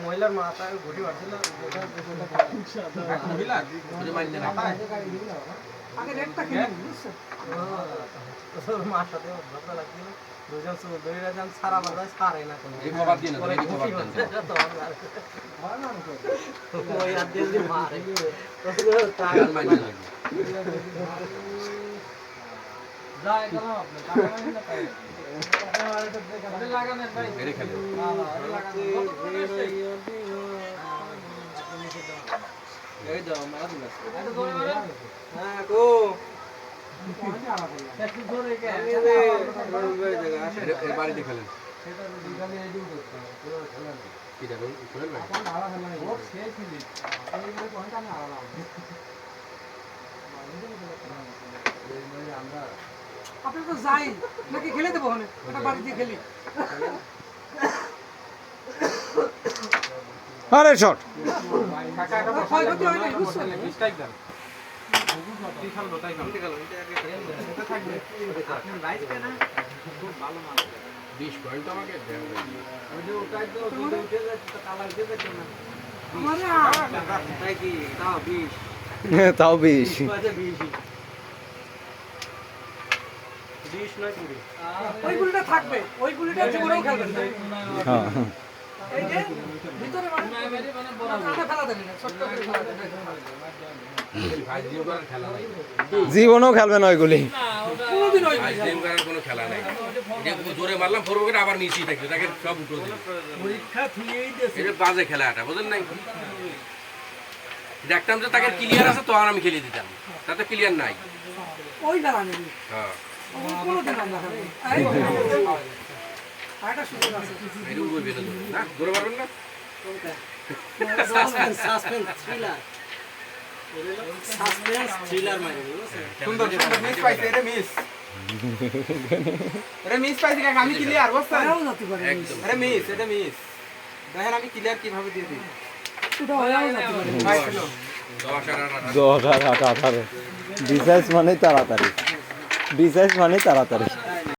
মহিলার মাথায় ঘুটি মারছিল? মার সাথে ভাবনা লাগছিল দুজন দৌড়ে যান সারা বাজার সারে না কোনো দিয়ে যায় কেন আপনি মেরে খেলে বাড়িতে খেলেন সেটা দিগালে এডিউ করতে পুরো খেলা নেই কি দেখো খেলেন আমরা আপনি তো যাই নাকি খেলে দেবো ওখানে। ওটা বাড়িতে খেলি। আরে শট। হয় তাও বিশ তাও বেশ নয় কুড়ি। ওই গুলিটা থাকবে ওই গুলিটা জীবনেও খেলবেন হ্যাঁ। এই যে ভিতরে মানে মানে করার খেলা নাই জীবনও খেলবে না ওইগুলি কোনোদিন ওই ভাই জিম করার কোনো খেলা নাই। জোরে মারলাম ফোর উইকেট আবার নিচেই থাকবে তাকে সব উঠো পরীক্ষা এটা বাজে খেলা এটা বুঝলেন নাই? দেখতাম যে তাকে ক্লিয়ার আছে তো আর আমি খেলিয়ে দিতাম। তাতে ক্লিয়ার নাই। ওই বেলা হ্যাঁ। সুন্দর সুন্দর মিস পাইছে এটা মিস এটা মিস পাইছে কাকা আমি ক্লিয়ার বুঝছেন? হয়েও যেতে পারে। একদম। মিস এটা মিস দেখেন আমি ক্লিয়ার কীভাবে দিয়ে দিই। দশ আর দশ আর আট আঠারো। ডিসাইজ মানে তাড়াতাড়ি। ডিসাইজ মানে তাড়াতাড়ি।